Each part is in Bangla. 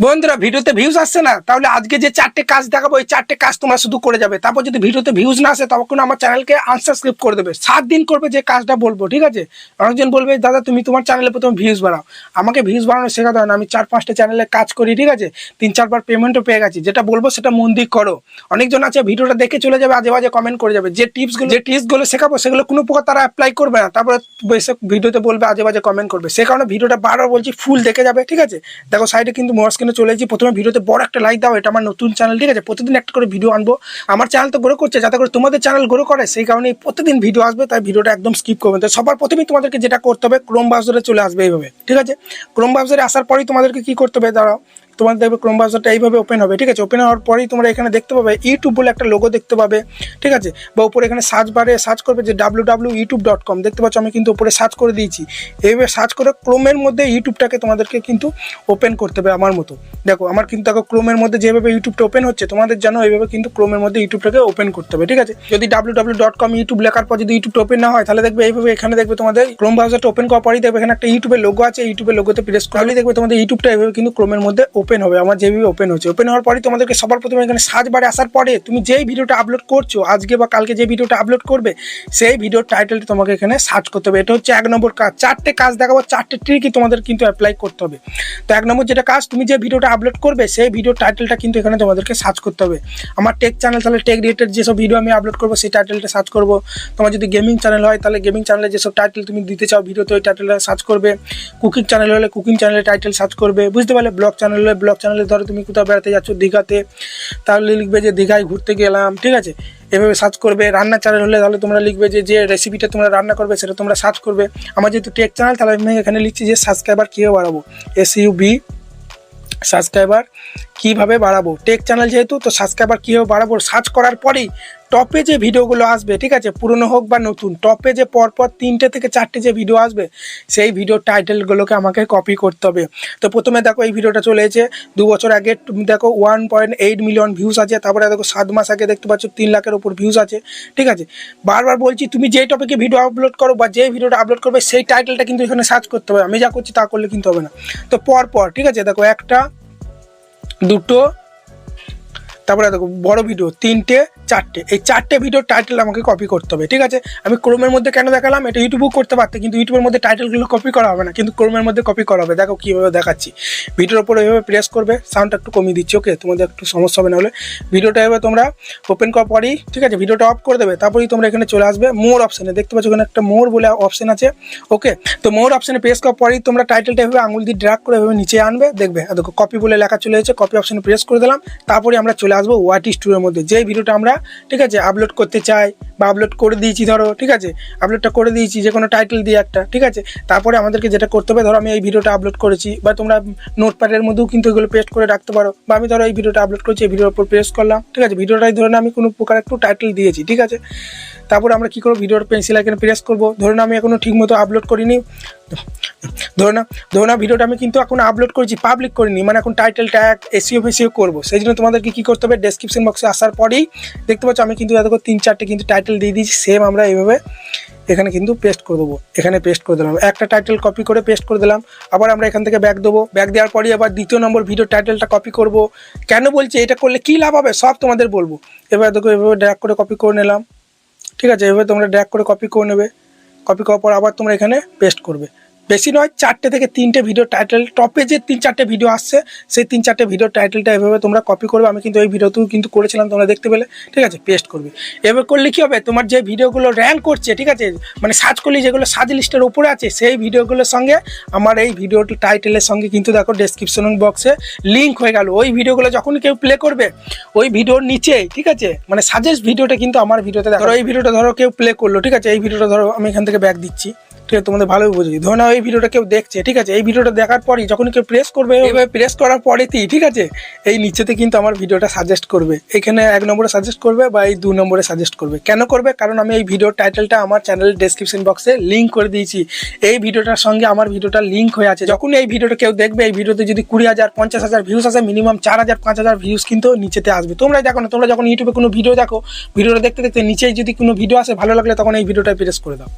বন্ধুরা, ভিডিওতে ভিউজ আসছে না, তাহলে আজকে যে চারটে কাজ দেখাবো, এই চারটে কাজ তোমার শুধু করে যাবে। তারপর যদি ভিডিওতে ভিউজ না আসে, তখন আমার চ্যানেলকে আনসাবস্ক্রাইব করে দেবে। সাত দিন করবে যে কাজটা বলব, ঠিক আছে? অনেকজন বলবে, দাদা, তুমি তোমার চ্যানেলে প্রথমে ভিউজ বাড়াও। আমাকে ভিউজ বাড়ানো শেখাতে হয় না। আমি চার, পাঁচটা চ্যানেলে কাজ করি, ঠিক আছে? তিন, চারবার পেমেন্টও পেয়ে গেছি। যেটা বলব, সেটা মন দিয়ে করো। অনেকজন আছে, ভিডিওটা দেখে চলে যাবে, আজে বাজে কমেন্ট করে যাবে। যে টিপসগুলো যে টিপসগুলো শেখাবো, সেগুলো কোনো প্রকার তারা অ্যাপ্লাই করবে না। তারপরে ভিডিওতে বলবে, আজে বাজে কমেন্ট করবে। সে কারণে ভিডিওটা বারবার বলছি ফুল দেখে যাবে, ঠিক আছে? দেখো সাইডে কিন্তু মোর স্ক্রিনে চলে এসেছি? প্রথমে ভিডিওতে বড় একটা লাইক দাও, এটা আমার নতুন চ্যানেল ঠিক আছে? প্রতিদিন একটা করে ভিডিও আনব। আমার চ্যানেল তো গ্রো করছে, যাতে করে তোমাদের চ্যানেল গ্রো করে, সেই কারণে প্রতিদিন ভিডিও আসবে, তাই ভিডিওটা একদম স্কিপ করবে তো সবার প্রথমেই তোমাদেরকে যেটা করতে হবে ক্রোম ব্রাউজারে চলে আসবে এইভাবে, ঠিক আছে? ক্রোম ব্রাউজারে আসার পরেই তোমাদেরকে কি করতে হবে, দাঁড়াও। তোমাদের দেখবে ক্রোম ব্রাউজারটা এইভাবে ওপেন হবে, ঠিক আছে? ওপেন হওয়ার পরেই তোমরা এখানে দেখতে পাবে ইউটিউব বলে একটা লোগো দেখতে পাবে, ঠিক আছে? বা উপরে এখানে সার্চ বারে সার্চ করবে যে W W YouTube dot com দেখতে পাচ্ছ আমি কিন্তু উপরে সার্চ করে দিয়েছি। এইভাবে সার্চ করে ক্রোমের মধ্যে ইউটিউবটাকে তোমাদেরকে কিন্তু ওপেন করতে হবে আমার মতো। দেখো, আমার কিন্তু দেখো ক্রোমের মধ্যে যেভাবে ইউটিউবটা ওপেন হচ্ছে, তোমাদের জানো এইভাবে কিন্তু ক্রোমের মধ্যে ইউটিউবটাকে ওপেন করতে হবে, ঠিক আছে? যদি W W dot com YouTube লেখার পর যদি ইউটিউবটা ওপেন না হয়, তাহলে দেখবে এইভাবে এখানে দেখবে তোমাদের ক্রোম ব্রাউজারটা ওপেন করার পরই দেখবে এখানে একটা ইউটিউবের লোগো আছে ইউটিউবের লোগোতে প্রেস করলেই দেখবে তোমাদের ইউটিউবটা এইভাবে কিন্তু ক্রোমের মধ্যে ওপেন হবে, আমার যেভাবে ওপেন হচ্ছে। ওপেন হওয়ার পরে তোমাদেরকে সবার প্রথমে এখানে সার্চ বারে আসার পরে তুমি যেই ভিডিওটা আপলোড করছ, আজকে বা কালকে যে ভিডিওটা আপলোড করবে, সেই ভিডিওর টাইটেলটা তোমাকে এখানে সার্চ করতে হবে। এটা হচ্ছে এক নম্বর কাজ। চারটে কাজ দেখাবো, চারটে ট্রিকই তোমাদের কিন্তু অ্যাপ্লাই করতে হবে। তো এক নম্বর যেটা কাজ, তুমি যে ভিডিওটা আপলোড করবে, সেই ভিডিওর টাইটেলটা কিন্তু এখানে তোমাদেরকে সার্চ করতে হবে। আমার টেক চ্যানেল তাহলে টেক রিলেটেড যেসব ভিডিও আমি আপলোড করব, সেই টাইটেলটা সার্চ করব। তোমার যদি গেমিং চ্যানেল হয়, তাহলে গেমিং চ্যানেলে যেসব টাইটেল তুমি দিতে চাও ভিডিওতে ওই টাইটেলটা সার্চ করবে। কুকিং চ্যানেল হলে কুকিং চ্যানেলের টাইটেল সার্চ করবে। বুঝতে পারলে ব্লগ চ্যানেল হলে ব্লগ চ্যানেলে ধরো তুমি কোথাও বেড়াতে যাচ্ছ দীঘাতে, তাহলে লিখবে যে দীঘায় ঘুরতে গেলাম, ঠিক আছে? এভাবে সার্চ করবে, রান্নার চ্যানেল হলে তাহলে তোমরা লিখবে যে যে রেসিপিটা তোমরা রান্না করবে সেটা তোমরা সার্চ করবে। আমার যেহেতু টেক চ্যানেল তাহলে আমি এখানে লিখছি যে সাবস্ক্রাইবার কীভাবে বাড়াবো? এস ইউ বি সাবস্ক্রাইবার কীভাবে বাড়াবো? টেক চ্যানেল যেহেতু, তো সাবস্ক্রাইবার কীভাবে বাড়াবো? সার্চ করার পরেই টপে যে ভিডিওগুলো আসবে, ঠিক আছে? পুরনো হোক বা নতুন, টপে যে পরপর তিনটে থেকে চারটে যে ভিডিও আসবে, সেই ভিডিওর টাইটেলগুলোকে আমাকে কপি করতে হবে। তো প্রথমে দেখো, এই ভিডিওটা চলে এসেছে। দু বছর আগে দেখো one point eight million views আছে, তারপরে দেখো, সাত মাস আগে দেখতে পাচ্ছ, তিন লাখের ওপর ভিউজ আছে, ঠিক আছে? বারবার বলছি, তুমি যেই টপিকে ভিডিও আপলোড করো বা যেই ভিডিওটা আপলোড করবে, সেই টাইটেলটা কিন্তু এখানে সার্চ করতে হবে। আমি যা করছি তা করলে কিন্তু হবে না। তো পরপর, ঠিক আছে? দেখো, একটা, দুটো তারপরে দেখো, বড় ভিডিও তিনটে, চারটে। এই চারটে ভিডিওর টাইটেল আমাকে কপি করতে হবে, ঠিক আছে? আমি ক্রোমের মধ্যে কেন দেখালাম? এটা ইউটিউবও করতে পারতে, কিন্তু ইউটিউবের মধ্যে টাইটেলগুলো কপি করা হবে না, কিন্তু ক্রোমের মধ্যে কপি করা হবে। দেখো কীভাবে দেখাচ্ছি। ভিডিওর উপরে এভাবে প্রেস করবে সাউন্ডটা একটু কমিয়ে দিচ্ছি ওকে তোমাদের একটু সমস্যা হবে না হলে ভিডিওটা এভাবে তোমরা ওপেন করার পরেই, ঠিক আছে? ভিডিওটা অফ করে দেবে, তারপরেই তোমরা এখানে চলে আসবে মোর অপশানে দেখতে পাচ্ছ এখানে একটা মোর বলে অপশন আছে ওকে তো মোর অপশানে প্রেস করার পরেই তোমরা টাইটেলটা এভাবে আঙুল দিয়ে ড্রাগ করে এভাবে নিচে আনবে, দেখবে। দেখো কপি বলে লেখা চলে এসেছে কপি অপশানে প্রেস করে দিলাম, তারপরে আমরা চলে আসব ওয়াট স্টোরের মধ্যে। যেই ভিডিওটা আমরা, ঠিক আছে আপলোড করতে চাই বা আপলোড করে দিয়েছি, ধরো, ঠিক আছে আপলোডটা করে দিয়েছি, যে কোনো টাইটেল দিয়ে একটা, ঠিক আছে, তারপরে আমাদেরকে যেটা করতে হবে, ধরো আমি এই ভিডিওটা আপলোড করেছি, বা তোমরা নোটপ্যাডের মধ্যেও কিন্তু এগুলো পেস্ট করে রাখতে পারো, বা আমি ধরো এই ভিডিওটা আপলোড করেছি, এই ভিডিওর উপর পেস্ট করলাম, ঠিক আছে, ভিডিওটাই ধরে আমি কোনো প্রকার একটু টাইটেল দিয়েছি, ঠিক আছে। তারপরে আমরা কী করব? ভিডিওর পেন্সিল এখানে প্রেস করব। ধরুন আমি এখনও ঠিকমতো আপলোড করিনি। ধরো না ধরো না ভিডিওটা আমি কিন্তু এখন আপলোড করেছি পাবলিক করিনি। মানে এখন টাইটেল ট্যাগ এসিও ফেসিও করব। সেই জন্য তোমাদেরকে কী করতে হবে? ডেসক্রিপশন বক্সে আসার পরেই দেখতে পাচ্ছ, আমি কিন্তু দেখো তিন চারটে কিন্তু টাইটেল দিয়ে দিয়েছি। সেম আমরা এইভাবে এখানে কিন্তু পেস্ট করে দেবো। এখানে পেস্ট করে দিলাম। একটা টাইটেল কপি করে পেস্ট করে দিলাম। আবার আমরা এখান থেকে ব্যাক দেবো। ব্যাক দেওয়ার পরই আবার দ্বিতীয় নম্বর ভিডিও টাইটেলটা কপি করব। কেন বলছি? এটা করলে কী লাভ হবে? সব তোমাদের বলব। এবার দেখো, এভাবে ড্র্যাক করে কপি করে নিলাম। ঠিক আছে, এভাবে তোমরা ড্র্যাক করে কপি করে নেবে। কপি করার পর আবার তোমরা এখানে পেস্ট করবে। বেশি নয়, চারটে থেকে তিনটে ভিডিও টাইটেল টপে যে তিন চারটে ভিডিও আসছে, সেই তিন চারটে ভিডিও টাইটেলটা এভাবে তোমরা কপি করবে। আমি কিন্তু এই ভিডিওতেও কিন্তু করেছিলাম, তোমরা দেখতে পেলে। ঠিক আছে পেস্ট করবে। এভাবে করলে কী হবে? তোমার যে ভিডিওগুলো র্যাঙ্ক করছে, ঠিক আছে মানে সার্চ করলে যেগুলো সাজ লিস্টের উপরে আছে, সেই ভিডিওগুলোর সঙ্গে আমার এই ভিডিও টাইটেলের সঙ্গে কিন্তু দেখো ডেসক্রিপশন বক্সে লিঙ্ক হয়ে গেল। ওই ভিডিওগুলো যখন কেউ প্লে করবে, ওই ভিডিওর নিচে, ঠিক আছে মানে সাজেস্ট ভিডিওটা কিন্তু আমার ভিডিওতে দেখো। এই ভিডিওটা ধরো কেউ প্লে করল, ঠিক আছে, এই ভিডিওটা ধরো আমি এখান থেকে ব্যাক দিচ্ছি। ঠিক আছে তোমাদের ভালোই বুঝি ধরো না এই ভিডিওটা কেউ দেখছে ঠিক আছে? এই ভিডিওটা দেখার পরই যখন কেউ প্রেস করবে এইভাবে প্রেস করার পরেতেই ঠিক আছে? এই নিচেতে কিন্তু আমার ভিডিওটা সাজেস্ট করবে। এখানে এক নম্বরে সাজেস্ট করবে বা এই দু নম্বরে সাজেস্ট করবে। কেন করবে? কারণ আমি এই ভিডিওর টাইটেলটা আমার চ্যানেলের ডেসক্রিপশন বক্সে লিঙ্ক করে দিয়েছি। এই ভিডিওটার সঙ্গে আমার ভিডিওটা লিঙ্ক হয়ে আছে। যখন এই ভিডিওটা কেউ দেখবে এই ভিডিওতে যদি কুড়ি হাজার পঞ্চাশ হাজার ভিউজ আসে মিনিমাম চার হাজার পাঁচ হাজার ভিউজ কিন্তু নিচেতে আসবে। তোমরা দেখো না তোমরা যখন ইউটিউবে কোনো ভিডিও দেখো ভিডিওটা দেখতে দেখতে নিচেই যদি কোনো ভিডিও আসে ভালো লাগলে তখন এই ভিডিওটা প্রেস করে দাও।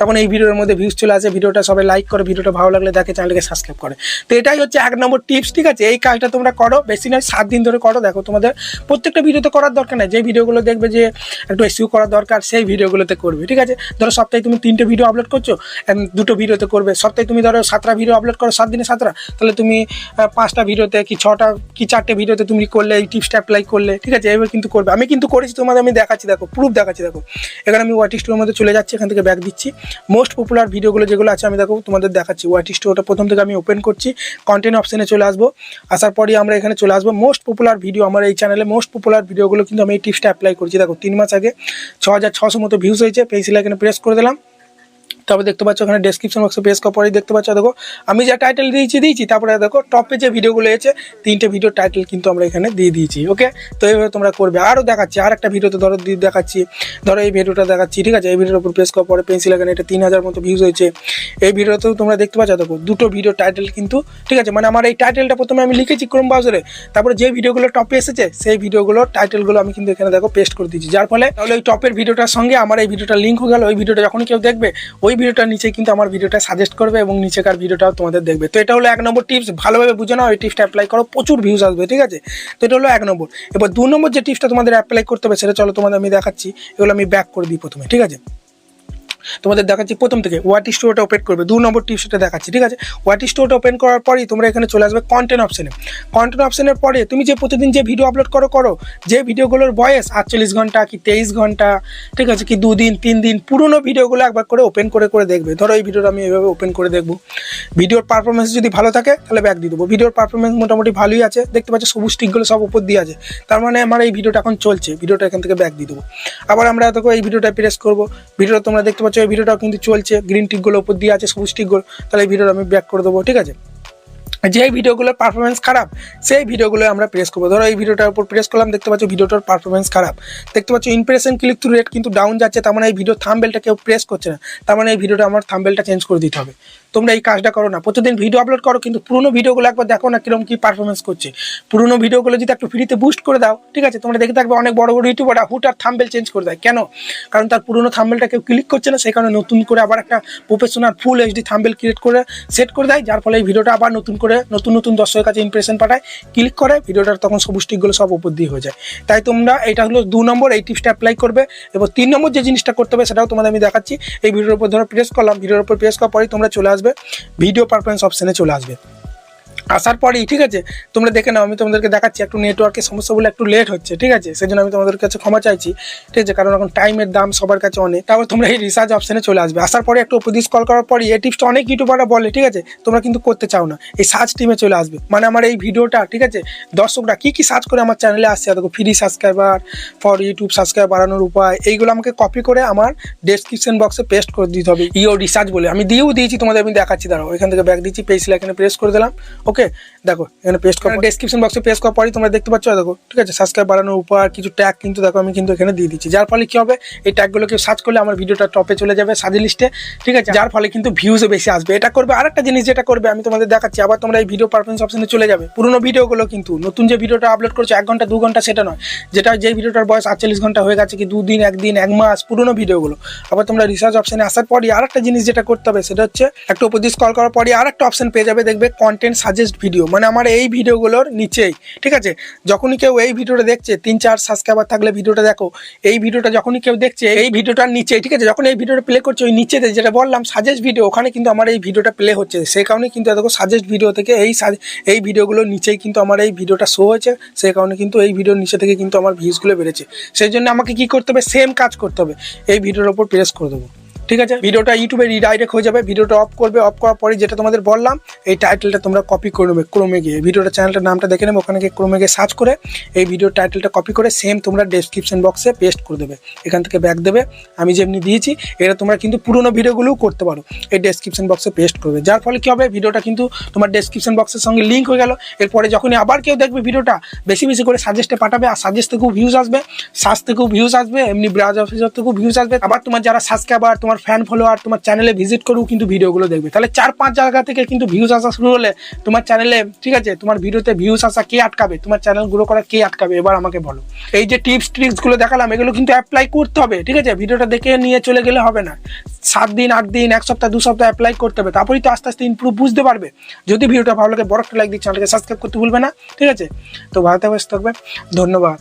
তখন এই ভিডিওর মধ্যে ভিউজ চলে আসে। ভিডিওটা সবাই লাইক করে, ভিডিওটা ভালো লাগলে দেখে চ্যানেলকে সাবস্ক্রাইব করে। তো এটাই হচ্ছে এক নম্বর টিপস ঠিক আছে? এই কাজটা তোমরা করো, বেশি নয়, সাত দিন ধরে করো। দেখো, তোমাদের প্রত্যেকটা ভিডিওতে করার দরকার নেই। যে ভিডিওগুলো দেখবে যে একটু এসিউ করার দরকার, সেই ভিডিওগুলোতে করবে, ঠিক আছে? ধরো, সপ্তাহে তুমি তিনটে ভিডিও আপলোড করছ দুটো ভিডিওতে করবে। সপ্তাহে তুমি ধরো সাতটা ভিডিও আপলোড করো, সাত দিনে সাতটা, তাহলে তুমি পাঁচটা ভিডিওতে কি ছটা, কি চারটে ভিডিওতে তুমি করলে, এই টিপসটা অ্যাপ্লাই করলে, ঠিক আছে? এইভাবে কিন্তু করবে। আমি কিন্তু করেছি তোমাদের, আমি দেখাচ্ছি, দেখো প্রুফ দেখাচ্ছি, দেখো। এখানে আমি ওয়াটি স্টোরের মধ্যে চলে যাচ্ছি, এখান থেকে ব্যাগ দিচ্ছি। মোস্ট পপুলার ভিডিওগুলো যেগুলো আছে, আমি দেখো তোমাদের দেখাচ্ছি। ওয়াইটি স্টোরটা প্রথম থেকে আমি ওপেন করছি। কন্টেন্ট অপশানে চলে আসব। আসার পরই আমরা এখানে চলে আসব। মোস্ট পপুলার ভিডিও আমার এই চ্যানেলে মোস্ট পপুলার ভিডিওগুলো কিন্তু আমি এই টিপসটা অ্যাপ্লাই করছি। দেখো, তিন মাস আগে ছ হাজার ছশো মতো ভিউজ হয়েছে। পেন্সিল এখানে প্রেস করে দিলাম। তবে দেখতে পাচ্ছ ওখানে ডেসক্রিপশন বক্সে পেজ পরেই দেখতে পাচ্ছ, দেখো, আমি যা টাইটেল দিয়েছি দিয়েছি, তারপরে দেখো টপে যে ভিডিওগুলো এসেছে, তিনটে ভিডিও টাইটেল কিন্তু আমরা এখানে দিয়ে দিয়েছি ওকে তো এইভাবে তোমরা করবে। আরও দেখাচ্ছি আর একটা ভিডিওতে ধরো দেখাচ্ছি, ধরো এই ভিডিওটা দেখাচ্ছি, ঠিক আছে? এই ভিডিওর উপর পেজ পরে পেন্সিল এখানে এটা তিন হাজার মতো ভিউজ হয়েছে। এই ভিডিওতেও তোমরা দেখতে পাচ্ছ, দেখো, দুটো ভিডিও টাইটেল কিন্তু, ঠিক আছে? মানে আমার এই টাইটেলটা প্রথমে আমি লিখেছি ক্রোম ব্রাউজারে তারপরে যে ভিডিওগুলো টপে এসেছে, সেই ভিডিওগুলো টাইটেলগুলো আমি কিন্তু এখানে দেখো পেস্ট করে দিয়েছি। যার ফলে তাহলে ওই টপের ভিডিওটার সঙ্গে আমার এই ভিডিওটা লিঙ্ক হয়ে গেল। ওই ভিডিওটা যখন কেউ দেখবে, ওই ভিডিওটার নিচে কিন্তু আমার ভিডিওটা সাজেস্ট করবে এবং নিচেকার ভিডিওটাও তোমাদের দেখবে। তো এটা হলো এক নম্বর টিপস ভালোভাবে বুঝে নাও, এই টিপসটা অ্যাপ্লাই করো, প্রচুর ভিউজ আসবে, ঠিক আছে? তো এটা হলো এক নম্বর। এবার দু নম্বর যে টিপসটা তোমাদের অ্যাপ্লাই করতে হবে, সেটা চলো তোমাদের আমি দেখাচ্ছি, এগুলো আমি ব্যাক করে দিই প্রথমে, ঠিক আছে? তোমাদের দেখাচ্ছি প্রথম থেকে ওয়াটি স্টোরটা ওপেন করবে, দু নম্বর টিপসটা দেখাচ্ছি, ঠিক আছে? ওয়াটি স্টোরটা ওপেন করার পরই তোমরা এখানে চলে আসবে কন্টেন্ট অপশনে কন্টেন্ট অপশনের পরে তুমি যে প্রতিদিন যে ভিডিও আপলোড করো করো। যে ভিডিওগুলোর বয়স আটচল্লিশ ঘণ্টা কি তেইশ ঘণ্টা, ঠিক আছে? কি দুদিন, তিন দিন, পুরনো ভিডিওগুলো একবার করে ওপেন করে করে দেখবে। ধরো এই ভিডিওটা আমি এভাবে ওপেন করে দেখব। ভিডিওর পারফরমেন্স যদি ভালো থাকে, তাহলে ব্যাক দিয়ে দেবো। ভিডিওর পারফরমেন্স মোটামুটি ভালোই আছে। দেখতে পাচ্ছ সবুজ টিকগুলো সব উপর দিয়ে আছে। তার মানে আমার এই ভিডিওটা এখন চলছে। ভিডিওটা এখান থেকে ব্যাক দিয়ে দেবো। আবার আমরা দেখো এই ভিডিওটা প্রেস করব। ভিডিওটা তোমরা দেখতে পাচ্ছ এই ভিডিওটাও কিন্তু চলছে গ্রিন টিকগুলো উপর দিয়ে আছে, সবুজ টিকগুলো তাহলে এই ভিডিওটা আমি ব্যাক করে দেবো, ঠিক আছে? যে ভিডিওগুলোর পারফরমেন্স খারাপ, সেই ভিডিওগুলো আমরা প্রেস করব। ধরো এই ভিডিওটার উপর প্রেস করলাম, দেখতে পাচ্ছ ভিডিওটার পারফরমেন্স খারাপ। দেখতে পাচ্ছ ইমপ্রেশন ক্লিক থ্রু রেট কিন্তু ডাউন যাচ্ছে, তার মানে এই ভিডিও থাম্বেলটা কেউ প্রেস করছে না। তার মানে এই ভিডিওটা আমার থাম্বেলটা চেঞ্জ করে দিতে হবে। তোমরা এই কাজটা করো না। প্রতিদিন ভিডিও আপলোড করো, কিন্তু পুরোনো ভিডিওগুলো একবার দেখো না কীরকম কি পারফরমেন্স করছে। পুরোনো ভিডিওগুলো যদি একটু ফ্রিতে বুস্ট করে দাও, ঠিক আছে? তোমরা দেখে থাকবে অনেক বড় বড় ইউটিউবাররা হুট আর থাম্বেল চেঞ্জ করে দেয়। কেন? কারণ তার পুরোনো থাম্বেলটা কেউ ক্লিক করছে না, সেই কারণে নতুন করে আবার একটা professional full HD thumbnail create করে সেট করে দেয়, যার ফলে এই ভিডিওটা আবার নতুন করে নতুন নতুন দর্শকের কাছে ইমপ্রেশন পাঠায় ক্লিক করে ভিডিওটার তখন সবুজ টিকগুলো সব উপর দিয়ে হয়ে যায়। তাই তোমরা এটা হলো দু নম্বর, এই টিপসটা অ্যাপ্লাই করবে। এবং তিন নম্বর যে জিনিসটা করতে হবে, সেটাও তোমাদের আমি দেখাচ্ছি। এই ভিডিওর উপর ধরো প্রেস করলাম ভিডিওর উপর প্রেস করার পরেই তোমরা চলে আসবে। ভিডিও পারফরমেন্স অপশানে চলে আসবে। আসার পরেই, ঠিক আছে? তোমরা দেখে নাও, আমি তোমাদেরকে দেখাচ্ছি, একটু নেটওয়ার্কের সমস্যা বলে একটু লেট হচ্ছে, ঠিক আছে? সেই জন্য আমি তোমাদের কাছে ক্ষমা চাইছি, ঠিক আছে? কারণ এখন টাইমের দাম সবার কাছে অনেক। তারপর তোমরা এই রিসার্চ অপশানে চলে আসবে। আসার পরে একটু উপদেশ কল করার পরে এই টিপসটা অনেক ইউটিউবাররা বলে, ঠিক আছে? তোমরা কিন্তু করতে চাও না। এই সার্চ টিমে চলে আসবে। মানে আমার এই ভিডিওটা, ঠিক আছে? দর্শকরা কি কি সার্চ করে আমার চ্যানেলে আসছে? দেখো free subscriber for YouTube subscribe বাড়ানোর উপায়, এইগুলো আমাকে কপি করে আমার ডেসক্রিপশন বক্সে পেস্ট করে দিতে হবে। ইও রিসার্চ বলে। আমি দিয়েও দিয়েছি, তোমাদের আমি দেখাচ্ছি। দাঁড়াও, এখান থেকে ব্যাক দিচ্ছি পেজ এখানে প্রেস করে দিলাম। ওকে দেখো এখানে পেস্ট করা ডেসক্রিপশন বক্সে পেস্ট করার পরই তোমরা দেখতে পাচ্ছ দেখো ঠিক আছে? সাবস্ক্রাইব বাড়ানোর উপায় কিছু ট্যাগ কিন্তু দেখো আমি কিন্তু এখানে দিয়ে দিচ্ছি। যার ফলে কি হবে? এই ট্যাগগুলোকে সার্চ করলে আমার ভিডিওটা টপে চলে যাবে সাজে লিস্টে ঠিক আছে? যার ফলে কিন্তু ভিউজও বেশি আসবে। এটা করবে আরেকটা জিনিস যেটা করবে আমি তোমাদের দেখাচ্ছি। আবার তোমরা এই ভিডিও পারফরমেন্স অপশনে চলে যাবে। পুরোনো ভিডিওগুলো কিন্তু নতুন যে ভিডিওটা আপলোড করছ এক ঘণ্টা দু ঘণ্টা সেটা নয়। যেটা যে ভিডিওটার বয়স আটচল্লিশ ঘণ্টা হয়ে গেছে কি দুদিন একদিন এক মাস পুরোনো ভিডিওগুলো আবার তোমরা রিসার্চ অপশনে আসার পরই আরেকটা জিনিস যেটা করতে হবে সেটা হচ্ছে একটা উপদেশ কল করার পরই আরেকটা অপশন পেয়ে যাবে। দেখবে কন্টেন্ট সাজেস্ট ভিডিও মানে আমার এই ভিডিওগুলোর নিচেই, ঠিক আছে? যখনই কেউ এই ভিডিওটা দেখছে, তিন চার সাবস্ক্রাইবার থাকলে ভিডিওটা দেখো, এই ভিডিওটা যখনই কেউ দেখছে, এই ভিডিওটার নিচে ঠিক আছে? যখন এই ভিডিওটা প্লে করছে, ওই নিচেতে যেটা বললাম সাজেস্ট ভিডিও ওখানে কিন্তু আমার এই ভিডিওটা প্লে হচ্ছে। সেই কারণে কিন্তু দেখো সাজেস্ট ভিডিও থেকে এই এই ভিডিওগুলোর নিচেই কিন্তু আমার এই ভিডিওটা শো হয়েছে। সেই কারণে কিন্তু এই ভিডিওর নিচে থেকে কিন্তু আমার ভিউজগুলো বেড়েছে। সেই জন্য আমাকে কি করতে হবে? সেম কাজ করতে হবে। এই ভিডিওর ওপর প্রেস করে দেবো। ঠিক আছে? ভিডিওটা ইউটিউবে রিডাইরেক্ট হয়ে যাবে। ভিডিওটা অফ করবে অফ করার পরে যেটা তোমাদের বললাম, এই টাইটেলটা তোমরা কপি করে নেবে ক্রোমে গিয়ে। ভিডিওটা চ্যানেলটার নামটা দেখে নেবে, ওখানে গিয়ে ক্রোমে গিয়ে সার্চ করে এই ভিডিওর টাইটেলটা কপি করে সেম তোমরা ডেসক্রিপশন বক্সে পেস্ট করে দেবে। এখান থেকে ব্যাক দেবে। আমি যেমনি দিয়েছি, এটা তোমরা কিন্তু পুরোনো ভিডিওগুলোও করতে পারো। এই ডেসক্রিপশন বক্সে পেস্ট করবে। যার ফলে কী হবে? ভিডিওটা কিন্তু তোমার ডেসক্রিপশন বক্সের সঙ্গে লিঙ্ক হয়ে গেল। এরপরে যখনই আবার কেউ দেখবে ভিডিওটা, বেশি বেশি করে সাজেস্টে পাঠাবে, আর সাজেস্ট থেকেও ভিউজ আসবে। সার্চ থেকেও ভিউজ আসবে, এমনি ব্রাউজ অফিসার থেকেও ভিউজ আসবে। আবার তোমার যারা সাবস্ক্রাইবার তোমার তোমার ফ্যান ফলোয়ার তোমার চ্যানেলে ভিজিট করেও কিন্তু ভিডিওগুলো দেখবে। তাহলে চার পাঁচ জায়গা থেকে কিন্তু ভিউজ আসা শুরু হলে তোমার চ্যানেলে ঠিক আছে, তোমার ভিডিওতে ভিউজ আসা কে আটকাবে? তোমার চ্যানেল গ্রো করা কে আটকাবে? এবার আমাকে বলো। এই যে টিপস ট্রিক্সগুলো দেখালাম, এগুলো কিন্তু অ্যাপ্লাই করতে হবে, ঠিক আছে? ভিডিওটা দেখে নিয়ে চলে গেলে হবে না। সাত দিন, আট দিন, এক সপ্তাহ, দু সপ্তাহ অ্যাপ্লাই করতে হবে। তারপরেই তো আস্তে আস্তে ইমপ্রুভ বুঝতে পারবে। যদি ভিডিওটা ভালো লাগে, বড় একটা লাইক দিয়ে চ্যানেলকে সাবস্ক্রাইব করতে ভুলবে না, ঠিক আছে? তো ভালো থাকবে। ধন্যবাদ।